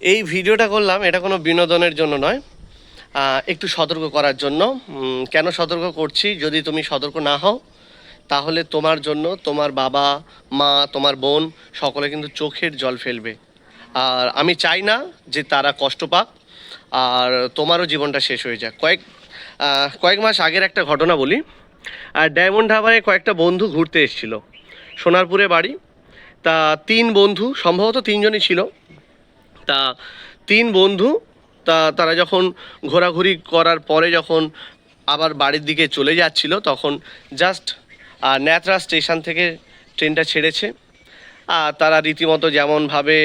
এই ভিডিওটা করলাম, এটা কোনো বিনোদনের জন্য নয়। একটু সতর্ক করার জন্য। কেন সতর্ক করছি? যদি তুমি সতর্ক না হও, তাহলে তোমার জন্য তোমার বাবা, মা, তোমার বোন সকলে কিন্তু চোখের জল ফেলবে। আর আমি চাই না যে তারা কষ্ট পাক, আর তোমারও জীবনটা শেষ হয়ে যাক। কয়েক কয়েক মাস আগের একটা ঘটনা বলি। আর ডায়মন্ড হারবারে কয়েকটা বন্ধু ঘুরতে এসেছিল। সোনারপুরে বাড়ি। তা তিন বন্ধু, সম্ভবত তিনজনই ছিল। তা তিন বন্ধু, তা তারা যখন ঘোরাঘুরি করার পরে যখন আবার বাড়ির দিকে চলে যাচ্ছিল, তখন জাস্ট ন্যাতরা স্টেশন থেকে ট্রেনটা ছেড়েছে। আর তারা রীতিমতো যেমনভাবে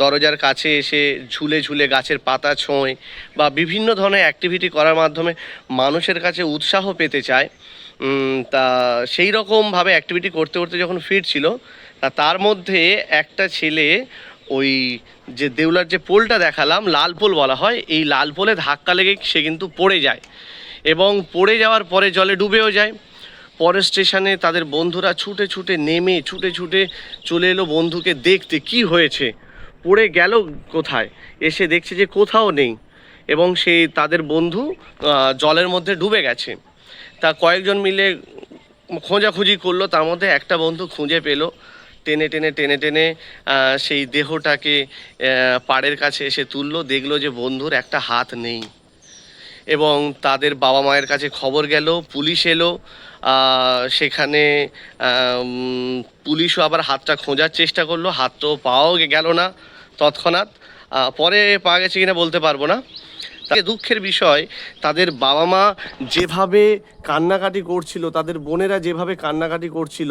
দরজার কাছে এসে ঝুলে ঝুলে গাছের পাতা ছোঁয় বা বিভিন্ন ধরনের অ্যাক্টিভিটি করার মাধ্যমে মানুষের কাছে উৎসাহ পেতে চায়। তা সেই রকমভাবে অ্যাক্টিভিটি করতে করতে যখন ফিরছিল তার মধ্যে একটা ছেলে ওই যে দেউলার যে পোলটা দেখালাম, লাল পোল বলা হয়, এই লাল পোলে ধাক্কা লেগে সে কিন্তু পড়ে যায় এবং পড়ে যাওয়ার পরে জলে ডুবেও যায়। পরের স্টেশনে তাদের বন্ধুরা ছুটে ছুটে নেমে, ছুটে ছুটে চলে এলো বন্ধুকে দেখতে। কি হয়েছে? পড়ে গেল কোথায়? এসে দেখছে যে কোথাও নেই এবং সেই তাদের বন্ধু জলের মধ্যে ডুবে গেছে। তা কয়েকজন মিলে খোঁজাখুঁজি করল, তার মধ্যে একটা বন্ধু খুঁজে পেল। টেনে টেনে টেনে টেনে সেই দেহটাকে পাড়ের কাছে এসে তুললো, দেখল যে বন্ধুর একটা হাত নেই। এবং তাদের বাবা মায়ের কাছে খবর গেল, পুলিশ এলো সেখানে পুলিশও আবার হাতটা খোঁজার চেষ্টা করল হাত তো পাওয়াও গেল না তৎক্ষণাৎ। পরে পাওয়া গেছে কিনা বলতে পারব না। তাকে দুঃখের বিষয়, তাদের বাবা মা যেভাবে কান্নাকাটি করছিল, তাদের বোনেরা যেভাবে কান্নাকাটি করছিল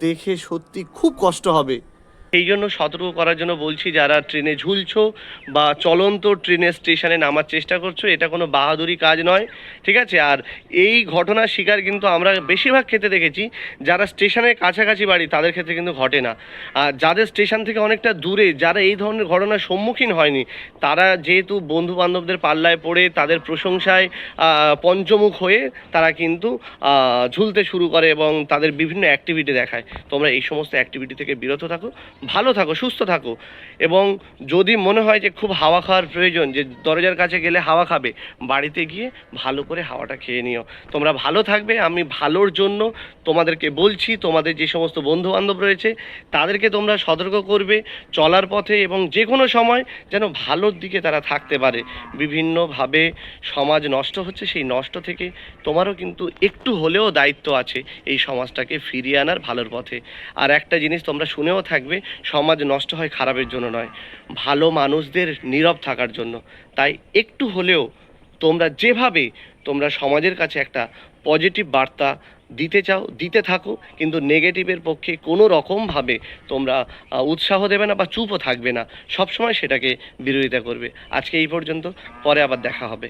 দেখে সত্যি খুব কষ্ট হবে। এই জন্য সতর্ক করার জন্য বলছি, যারা ট্রেনে ঝুলছো বা চলন্ত ট্রেনের স্টেশনে নামার চেষ্টা করছ, এটা কোনো বাহাদুরি কাজ নয়, ঠিক আছে? আর এই ঘটনার শিকার কিন্তু আমরা বেশিরভাগ ক্ষেত্রে দেখেছি, যারা স্টেশনের কাছাকাছি বাড়ি, তাদের ক্ষেত্রে কিন্তু ঘটে না। আর যাদের স্টেশন থেকে অনেকটা দূরে, যারা এই ধরনের ঘটনার সম্মুখীন হয়নি, তারা যেহেতু বন্ধু বান্ধবদের পাল্লায় পড়ে, তাদের প্রশংসায় পঞ্চমুখ হয়ে তারা কিন্তু ঝুলতে শুরু করে এবং তাদের বিভিন্ন অ্যাক্টিভিটি দেখায়। তোমরা এই সমস্ত অ্যাক্টিভিটি থেকে বিরত থাকো। ভালো থাকো, সুস্থ থাকো। এবং যদি মনে হয় যে খুব হাওয়া খাওয়ার প্রয়োজন, যে দরজার কাছে গেলে হাওয়া খাবে, বাড়িতে গিয়ে ভালো করে হাওয়াটা খেয়ে নিও। তোমরা ভালো থাকবে, আমি ভালোর জন্য তোমাদেরকে বলছি, তোমাদের যে সমস্ত বন্ধু বান্ধব রয়েছে, তাদেরকে তোমরা সতর্ক করবে চলার পথে এবং যে কোনো সময় যেন ভালোর দিকে তারা থাকতে পারে। বিভিন্নভাবে সমাজ নষ্ট হচ্ছে, সেই নষ্ট থেকে তোমারও কিন্তু একটু হলেও দায়িত্ব আছে এই সমাজটাকে ফিরিয়ে আনার ভালোর পথে। আর একটা জিনিস তোমরা শুনেও থাকবে সমাজ নষ্ট হয় খারাপের জন্য নয়। ভালো মানুষদের নীরব থাকার জন্য। তাই একটু হলেও তোমরা যেভাবে তোমরা সমাজের কাছে একটা পজিটিভ বার্তা দিতে চাও, দিতে থাকো, কিন্তু নেগেটিভের পক্ষে কোনো রকমভাবে তোমরা উৎসাহ দেবে না বা চুপও থাকবে না। সবসময় সেটাকে বিরোধিতা করবে। আজকে এই পর্যন্ত, পরে আবার দেখা হবে।